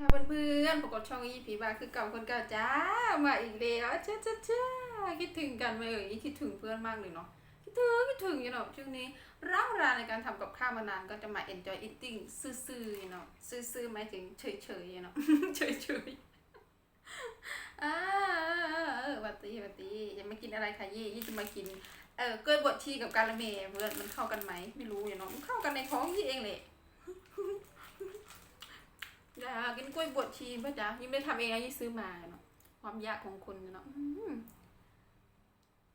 ค่ะเพื่อนๆปรากฏช่องอีผีบาคือเก่าคนเก่าจ้า มาอีกแล้วจ้าจ้าจ้าคิดถึงกันไหมเอ่ยคิดถึงเพื่อนมากเลยเนาะ คิดถึงคิดถึงอยู่เนาะช่วงนี้ร่างราในการทำกับข้าวมานานก็จะมา enjoy eating ซื่อๆอยู่เนาะ ซื่อๆหมายถึงเฉยๆอยู่เนาะ เฉยๆอ่าเอวัตตีวัตตีจะมากินอะไรค่ะยี่ยี่จะมากิน เออกล้วยบดชีกับกาละเมเพื่อนมันเข้ากันไหมไม่รู้อยู่เนาะมันเข้ากันในท้องยี่เองเลยากินกล้วยบดชีป่ะจ๊ะยิ่งไม่ได้ทำเองนะยิ่งซื้อมาเนาะความยากของคนเนาะ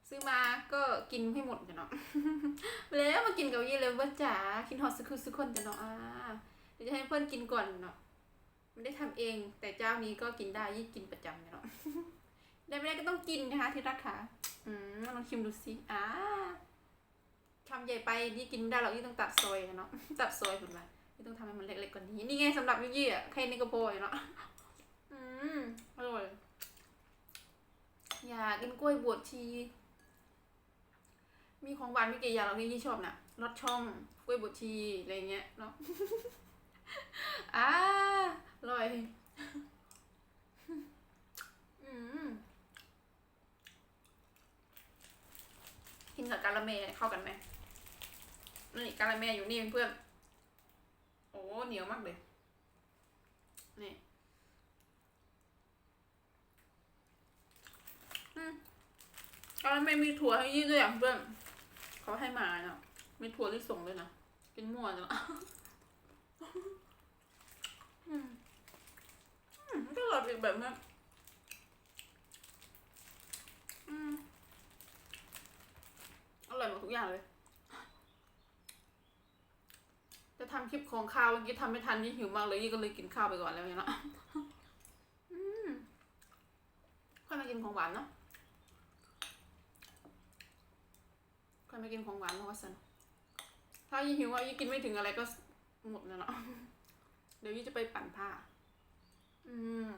ซื้อมาก็กินให้หมดเนาะแล้วมากินกับยี่เลยว่าจ๋ากินฮอตสักคือสักคนจะเนาะอ่าเดี๋ยวจะให้เพื่อนกินก่อนเนาะไม่ได้ทำเอง แต่เจ้านี้ก็กินได้ยี่กินประจำเนาะได้ไม่ได้ก็ต้องกินนะคะที่รักค่ะอืมลองชิมดูสิอ่าคำใหญ่ไปยี่กินไม่ได้หรอกยี่ต้องตัดซอยเนาะตัดซอยคุณมา ไม่ต้องทำให้มันเล็กๆกว่านี้ นี่ไงสำหรับยุยี่อะแค่นี้ก็พออยู่เนาะอืมอร่อย อยากกินกล้วยบวชชี มีของหวานไม่กี่อย่างหรอกที่ยี่ชอบน่ะรสช่องกล้วยบวชชีอะไรเงี้ยเนาะอ่าอร่อยอืมกินกับกาละเมเข้ากันไหมนี่กาละเมอยู่นี่เพื่อน โอ้เหนียวมากเลยนี่อืมแล้วไม่มีถั่วให้ยี่ด้วยอะเพื่อนเขาให้มาเนาะมีถั่วที่ส่งด้วยนะกินมั่วเนาะอืมอืมก็อร่อยอีกแบบนี้อืมอร่อยหมดทุกอย่างเลย จะ ทำคลิปของข้าวเมื่อกี้ทำไม่ทันยี่หิวมากเลยยี่ก็เลยกินข้าวไปก่อนแล้วเนี่ยนาะอืมค่อยมากินของหวานเนาะค่อยมากินของหวานเพราะว่าสันถ้ายี่หิวว่ายี่กินไม่ถึงอะไรก็หมดแล้วเนาะเดี๋ยวยี่จะไปปั่นผ้า อืม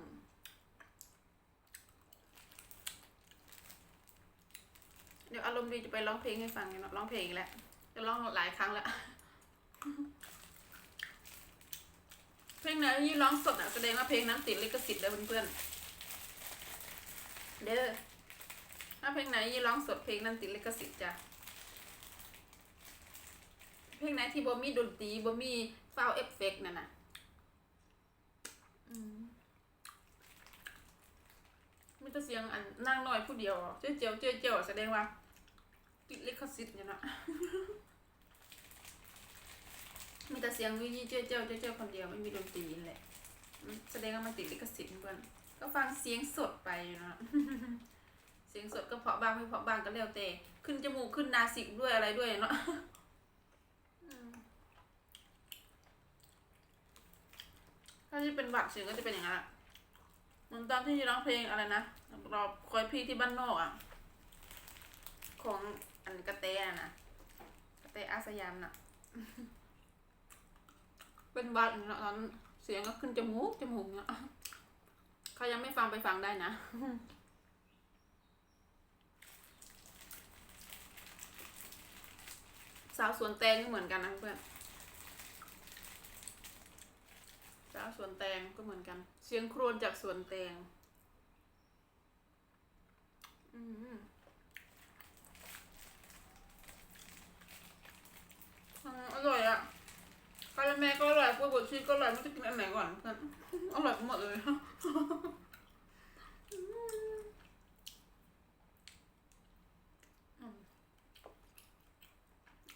เดี๋ยวอารมณ์ดีจะไปร้องเพลงให้ฟังเนาะร้องเพลงอีกแล้วจะร้องหลายครั้งแล้ว ลงไหนที่ร้องสดอะแสดงว่าเพลงนั้นติดลิขสิทธิ์แล้วเพื่อนๆเด้อถ้าเพลงไหนที่ร้องสดเพลงนั้นติดลิขสิทธิ์จ้ะเพลงไหนที่บ่มีดนตรีบ่มีซาวเอฟเฟกต์นั่นน่ะมีแต่เสียงอันนั่งน้อยผู้เดียวเจ้าเจียวเจ้าเจียวแสดงว่าติดลิขสิทธิ์เนี่ยนะ มีแต่เสียงวิยี่เจ้าเจ้าเจ้าเจ้าคนเดียวไม่มีดนตรีแหละแสดงว่ามันติดลิขสิทธิ์เพื่อนก็ฟังเสียงสดไปเนาะเสียงสดก็เพาะบ้างไม่เพาะบ้างก็แล้วแต่ ขึ้นจมูกขึ้นนาสิกด้วยอะไรด้วยเนาะถ้าที่เป็นหวัดเสียงก็จะเป็นอย่างนั้นอะเหมือนตอนที่ร้องเพลงอะไรนะรอคอยพี่ที่บ้านนอกอะ ของอันกระเตะนะกระเตอาสยามน่ะ เป็นหวัดอย่างเงี้ยตอนเสียงก็ขึ้นจมูกจมูกเนาะใครยังไม่ฟังไปฟังได้นะสาวสวนแตงก็เหมือนกันนะเพื่อนสาวสวนแตงก็เหมือนกัน เสียงครวญจากสวนแตง อืมอืมอร่อยอะ กาละแมก็อร่อยกล้วยบดชีสก็อร่อยไม่รู้จะกินอันไหนก่อนเพื่อนอร่อยหมดเลย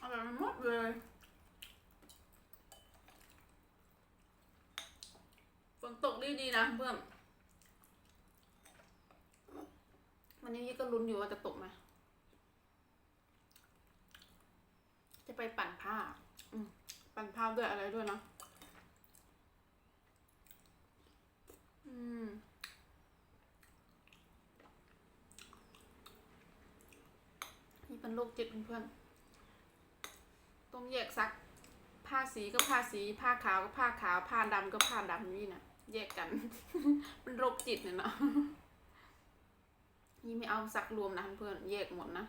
อร่อยหมด เลย ฝนตกดีๆนะเพื่อนวันนี้ยี่ก็ลุ้นอยู่ว่าจะตกไหมจะไปปั่นผ้า อืม ปั่นผ้าด้วยอะไรด้วยเนาะอืมนี่เป็นโรคจิตเพื่อนๆ ต้องแยกซัก ผ้าสีก็ผ้าสี ผ้าขาวก็ผ้าขาว ผ้าดำก็ผ้าดำนี่นะแยกกัน เป็นโรคจิตเนี่ยเนาะนี่ไม่เอาซักรวมนะเพื่อนแยกหมดนะ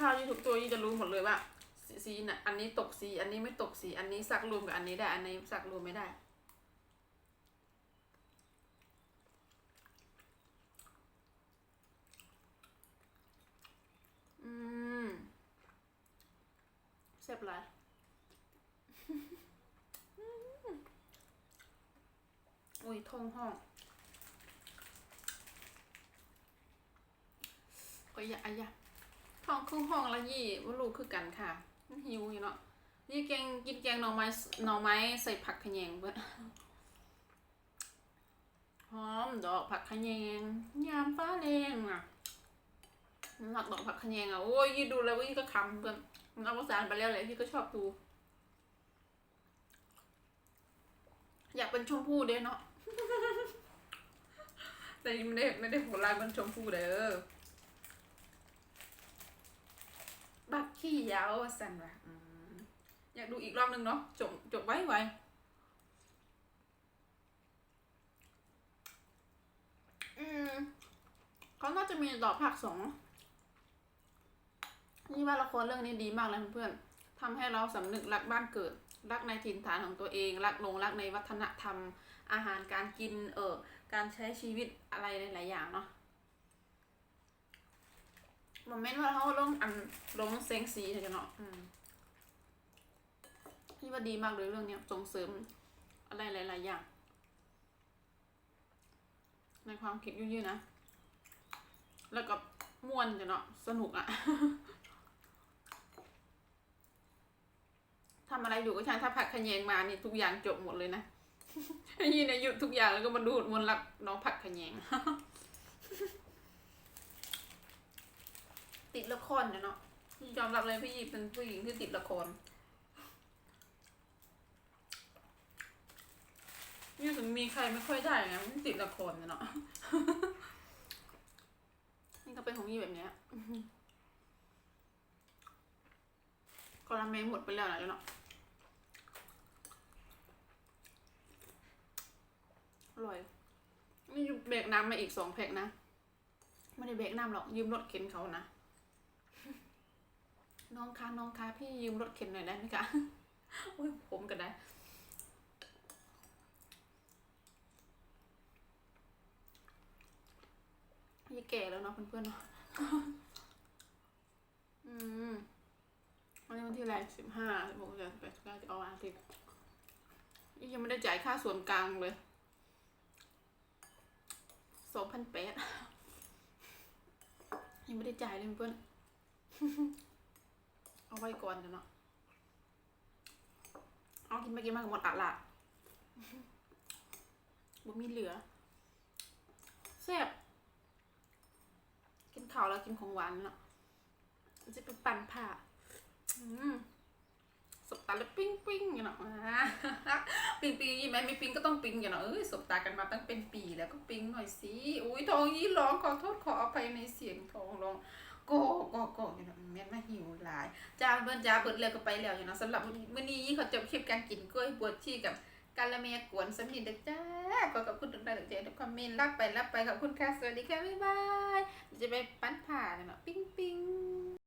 ข้าวยี่ทุกตัวยี่จะรู้หมดเลยว่าสีน่ะอันนี้ตกสี อันนี้ไม่ตกสี อันนี้สักรวมกับอันนี้ได้ อันนี้สักรวมไม่ได้ อืม แซ่บลายอุ้ยทงห้องก็อย่าอะอย่าท้องครึ่งห้องละยี่ว่าลูกคือกันค่ะ หิวอยู่เนาะ นี่แกงกินแกงหน่อไม้หน่อไม้ใส่ผักขยงเบิดหอมดอกผักขยงยามฟ้าแรงอะหมักดอกผักขยงอะ โอ้ยยี่ดูแล้วยี่ก็คำเพื่อน เอาภาษานไปแล้วเลยยี่ก็ชอบดู อยากเป็นชมพู่เด้เนาะแต่ยังไม่ได้ไม่ได้หัวลายเป็นชมพู่เด้อบักขี้ยาวว่าสันว่ะอยากดูอีกรอบหนึ่งเนาะจบจบไว้ไวอืมเขาน่าจะมีต่อภาคสอง นี่ว่าละครเรื่องนี้ดีมากเลยเพื่อนๆทำให้เราสำนึกรักบ้านเกิด รักในถิ่นฐานของตัวเอง รักลงรักในวัฒนธรรม อาหารการกิน เออการใช้ชีวิตอะไรหลายๆอย่างเนาะโมเมนต์ว่าเขาลงอันลงเซ็งสีเถอะเนาะนี่ว่าดีมากเลยเรื่องเนี้ยส่งเสริมอะไรหลายๆอย่าง ในความคิดยุ่ยๆนะ แล้วก็ม่วนจ้ะเนาะสนุกอะ ทำอะไรอยู่ก็ช่างถ้าผักขยงมานี่ทุกอย่างจบหมดเลยนะยี่นี่ยหยุดทุกอย่างแล้วก็มาดูดมนต์รักน้องผักขยงติดละครเนี่ยเนาะยอมรับเลยพี่ยีเป็นผู้หญิงที่ติดละครนี่ถึงมีใครไม่ค่อยได้ไงมันติดละครเนี่ยเนาะนี่ก็เป็นของยี่แบบเนี้ยกราเมงหมดไปแล้วนะเนาะ อร่อย นี่เบรกน้ำมาอีกสองแพ็คนะ ไม่ได้เบรกน้ำหรอก ยืมรถเข็นเขานะ น้องคะน้องคะพี่ยืมรถเข็นหน่อยได้ไหมคะโอ้ยผมก็ได้ยี่แก่แล้วเนาะเพื่อนๆเนาะ อืมวันนี้วันที่อะไรสิบห้าสิบหกสิบแปดสิบเก้าสิบเอาอาทิตย์ยังไม่ได้จ่ายค่าส่วนกลางเลย สองพันแปดยังไม่ได้จ่ายเลยเพื่อน เอาไว้ก่อนเดี๋ยวเนาะ เอากินไปกินมากหมดอัดละบ่มีเหลือแซ่บกินข้าวแล้วกินของหวานเนาะจะไปปั่นผ้าอืม สบตาแล้วปิ้งปิ้งอย่างเนาะปิ้งปิ้งยี่ไหมไม่ปิ้งก็ต้องปิ้งอย่างเนาะเอ้ยสบตากันมาตั้งเป็นปีแล้วก็ปิ้งหน่อยสิอุ้ยทองยี่ร้องขอโทษขออภัยในเสียงทองร้องโกโกโกอย่างเนาะแม่นมาหิวหลายจ้าเพื่อนจ้าเปิดเลยก็ไปแล้วอย่างเนาะสำหรับมื้อนี้เขาจบคลิปการกินกล้วยบวชชีกับกาละเมียกวนสำนิดเด้อจ้าก็ขอบคุณทุกท่านทุกใจทุกคอมเมนต์รับไปรับไปขอบคุณค่ะสวัสดีค่ะบ๊ายบายจะไปปั้นผ่าเนาะปิ้งปิ้ง